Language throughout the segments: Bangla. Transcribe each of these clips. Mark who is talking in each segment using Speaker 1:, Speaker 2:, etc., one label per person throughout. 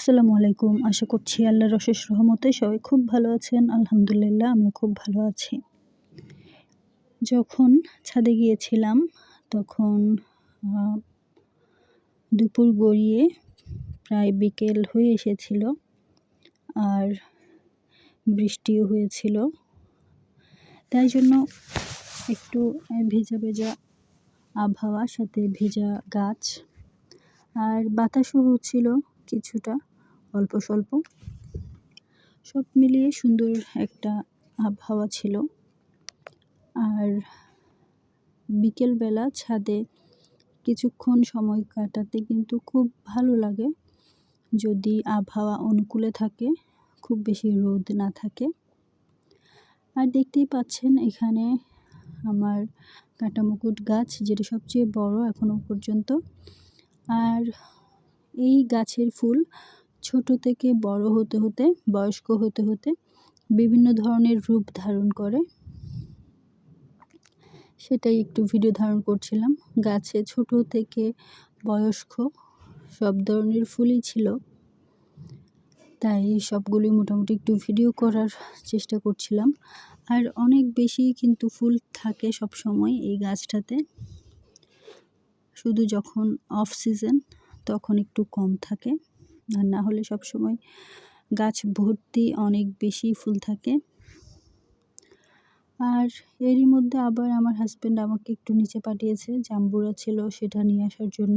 Speaker 1: আসসালামু আলাইকুম। আশা করছি আল্লাহর অশেষ রহমতে সবাই খুব ভালো আছেন। আলহামদুলিল্লাহ, আমিও খুব ভালো আছি। যখন ছাদে গিয়েছিলাম, তখন দুপুর গড়িয়ে প্রায় বিকেল হয়ে এসেছিল আর বৃষ্টিও হয়েছিল। তাই জন্য একটু ভেজা ভেজা আবহাওয়া, সাথে ভেজা গাছ আর বাতাসও হচ্ছিল কিছুটা। অল্প স্বল্প। সব মিলিয়ে সুন্দর একটা আবহাওয়া ছিল। আর বিকেলবেলা ছাদে কিছুক্ষণ সময় কাটাতে কিন্তু খুব ভালো লাগে। যদি আবহাওয়া অনুকূলে থাকে, খুব বেশি রোদ না থাকে। আর দেখতেই পাচ্ছেন এখানে আমার কাঁটামুকুট গাছ, যেটা সবচেয়ে বড় এখনও পর্যন্ত। আর এই গাছের ফুল ছোট থেকে বড় হতে হতে, বয়স্ক হতে হতে বিভিন্ন ধরনের রূপ ধারণ করে। সেটাই একটু ভিডিও ধারণ করছিলাম। গাছে ছোট থেকে বয়স্ক সব ধরনের ফুলই ছিল। তাই সবগুলি মোটামুটি একটু ভিডিও করার চেষ্টা করছিলাম। আর অনেক বেশি কিন্তু ফুল থাকে সব সময় এই গাছটাতে। শুধু যখন অফ সিজন তখন একটু কম থাকে। আর না হলে সব সময় গাছ ভর্তি অনেক বেশি ফুল থাকে। আর এরই মধ্যে আবার আমার হাজব্যান্ড আমাকে একটু নিচে পাঠিয়েছে, জাম্বুরা ছিল সেটা নিয়ে আসার জন্য।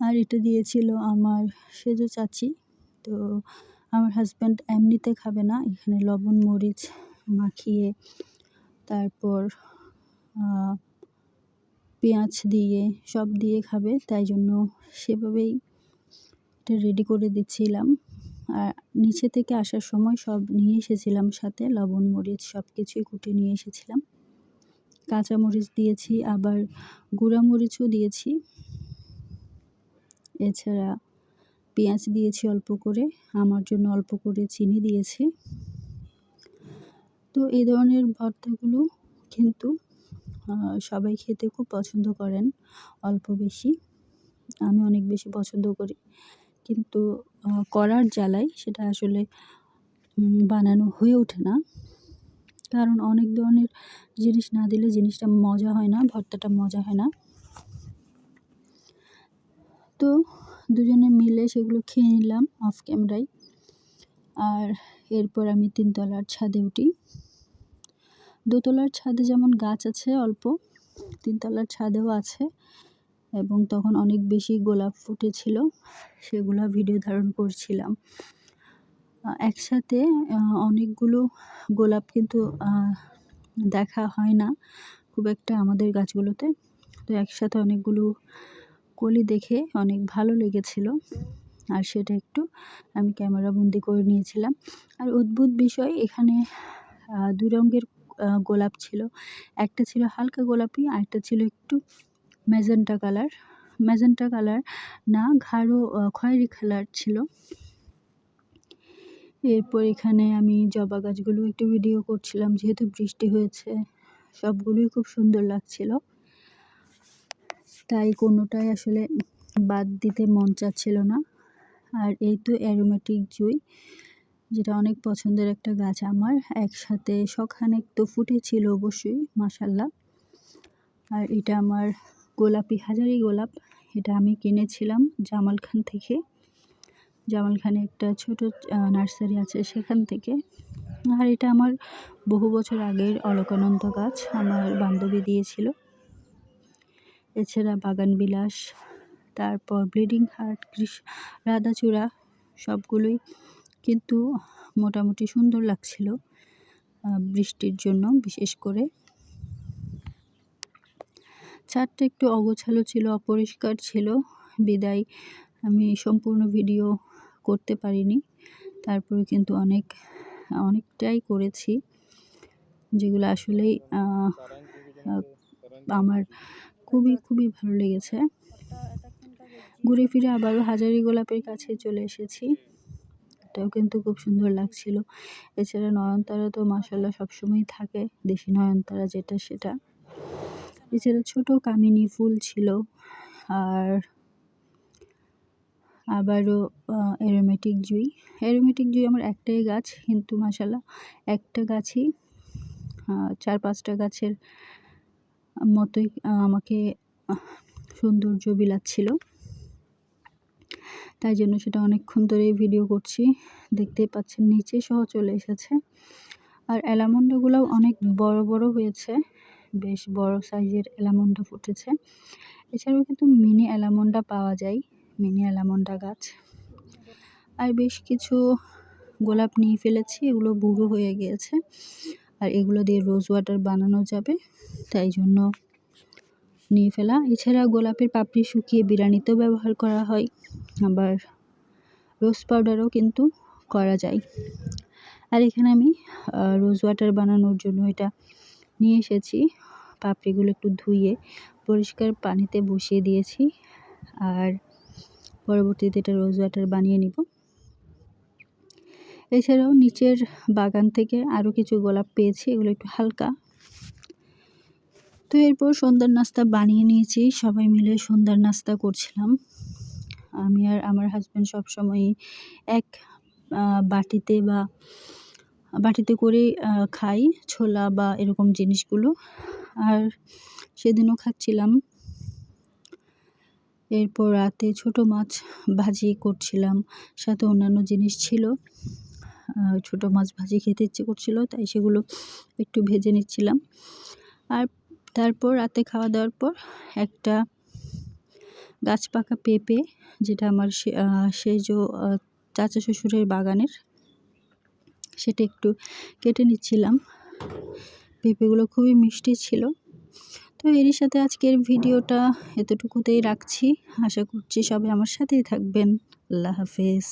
Speaker 1: আর এটা দিয়েছিল আমার সেজো চাচি। তো আমার হাজব্যান্ড এমনিতে খাবে না, এখানে লবণ, মরিচ মাখিয়ে তারপর পেঁয়াজ দিয়ে সব দিয়ে খাবে, তাই জন্য সেভাবেই এটা রেডি করে দিচ্ছিলাম। আর নিচে থেকে আসার সময় সব নিয়ে এসেছিলাম সাথে, লবণ, মরিচ সব কিছুই কুটে নিয়ে এসেছিলাম। কাঁচা মরিচ দিয়েছি, আবার গুঁড়া মরিচও দিয়েছি। এছাড়া পেঁয়াজ দিয়েছি অল্প করে, আমার জন্য অল্প করে চিনি দিয়েছি। তো এই ধরনের ভর্তাগুলো কিন্তু সবাই খেতে খুব পছন্দ করেন, অল্প বেশি। আমি অনেক বেশি পছন্দ করি। কিন্তু করার জ্বালাই সেটা আসলে বানানো হয়ে ওঠে না। কারণ অনেক ধরনের জিনিস না দিলে জিনিসটা মজা হয় না, ভর্তাটা মজা হয় না। তো, দুজনে মিলে সেগুলো খেয়ে নিলাম অফ ক্যামেরায়। আর এরপর আমি তিনতলার ছাদে উঠি। দোতলার ছাদে যেমন গাছ আছে অল্প, তিনতলার ছাদেও আছে এবং তখন অনেক বেশি গোলাপ ফুটেছিল, সেগুলো ভিডিও ধারণ করছিলাম। একসাথে অনেকগুলো গোলাপ কিন্তু দেখা হয় না খুব একটা আমাদের গাছগুলোতে। তো একসাথে অনেকগুলো কলি দেখে অনেক ভালো লেগেছিল। আর সেটা একটু আমি ক্যামেরা বন্দি করে নিয়েছিলাম। আর অদ্ভুত বিষয়, এখানে দু রঙের গোলাপ ছিল। একটা ছিল হালকা গোলাপি আরেকটা ছিল একটু ম্যাজেন্টা কালার। ম্যাজেন্টা কালার না, গাঢ় খয়েরি কালার ছিল। এরপর এখানে আমি জবা গাছগুলো একটু ভিডিও করছিলাম, যেহেতু বৃষ্টি হয়েছে, সবগুলোই খুব সুন্দর লাগছিল। তাই কোনোটাই আসলে বাদ দিতে মন চাচ্ছিল না। আর এই তো অ্যারোমেটিক জুই। যেটা অনেক পছন্দের একটা গাছ আমার। একসাথে শখানেক তো ফুটেছিল অবশ্যই মাসাল্লাহ আর এটা আমার গোলাপি, হাজারি গোলাপ। এটা আমি কিনেছিলাম জামাল খান থেকে। জামাল খানে একটা ছোট নার্সারি আছে সেখান থেকে। আর এটা আমার বহু বছর আগের অলকানন্দ গাছ, আমার বান্ধবী দিয়েছিল। এছাড়া বাগান বিলাস, তারপর ব্লিডিং হার্ট, কৃষ, রাধাচূড়া, সবগুলোই কিন্তু মোটামুটি সুন্দর লাগছিল বৃষ্টির জন্য বিশেষ করে। ছাদটা একটু অগোছালো ছিল, অপরিষ্কার ছিল। বিদায়, আমি সম্পূর্ণ ভিডিও করতে পারিনি। তারপরে কিন্তু অনেক, অনেকটাই করেছি, যেগুলো আসলেই আমার খুবই খুবই ভালো লেগেছে। ঘুরে ফিরে আবারও হাজারি গোলাপের কাছে চলে এসেছি। এটাও কিন্তু খুব সুন্দর লাগছিল। এছাড়া নয়নতারা তো মাসাল্লাহ সবসময় থাকে, দেশি নয়নতারা যেটা সেটা। এছাড়া ছোট কামিনী ফুল ছিল, আর আবারও অ্যারোমেটিক জুই। অ্যারোমেটিক জুই আমার একটাই গাছ, কিন্তু মাসাল্লাহ একটা গাছই চার পাঁচটা গাছের মতোই আমাকে সৌন্দর্য বিলাচ্ছিল। তাই জন্য সেটা অনেকক্ষণ ধরে ভিডিও করছি। দেখতেই পাচ্ছেন নিচে সহ চলে এসেছে। আর অ্যালামন্ডাগুলোও অনেক বড় বড় হয়েছে। বেশ বড় সাইজের অ্যালামন্ডা ফুটেছে। এছাড়াও কিন্তু মিনি অ্যালামন্ডা পাওয়া যায়, মিনি অ্যালামন্ডা গাছ। আর বেশ কিছু গোলাপ নিয়ে ফেলেছি, এগুলো বুড়ো হয়ে গিয়েছে। আর এগুলো দিয়ে রোজ ওয়াটার বানানো যাবে, তাই জন্য নিয়ে ফেলা। এছাড়া গোলাপের পাপড়ি শুকিয়ে বিরিয়ানিতেও ব্যবহার করা হয়। আবার রোজ পাউডারও কিন্তু করা যায়। আর এখানে আমি রোজ ওয়াটার বানানোর জন্য এটা নিয়ে এসেছি। পাপড়িগুলো একটু ধুয়ে পরিষ্কার পানিতে বসিয়ে দিয়েছি। আর পরবর্তীতে এটা রোজ ওয়াটার বানিয়ে নিব। এছাড়াও নিচের বাগান থেকে আরও কিছু গোলাপ পেয়েছি, এগুলো একটু হালকা। তো এরপর সন্ধ্যার নাস্তা বানিয়ে নিয়েছি। সবাই মিলে সন্ধ্যার নাস্তা করছিলাম। আমি আর আমার হাজব্যান্ড সবসময়ই এক বাটিতে বা বাটিতে করে খাই ছোলা বা এরকম জিনিসগুলো। আর সেদিনও খাচ্ছিলাম। এরপর রাতে ছোট মাছ ভাজি করছিলাম, সাথে অন্যান্য জিনিস ছিল। ছোট মাছ ভাজি খেতে ইচ্ছে করছিল, তাই সেগুলো একটু ভেজে নিচ্ছিলাম। আর তারপর রাতে খাওয়া দাওয়ার পর একটা গাছ পাকা পেঁপে, যেটা আমার সে যে চাচা শ্বশুরের বাগানের, সেটা একটু কেটে নিচ্ছিলাম। পেঁপেগুলো খুবই মিষ্টি ছিল। তো এরই সাথে আজকের ভিডিওটা এতটুকুতেই রাখছি। আশা করছি সবাই আমার সাথেই থাকবেন। আল্লাহ হাফেজ।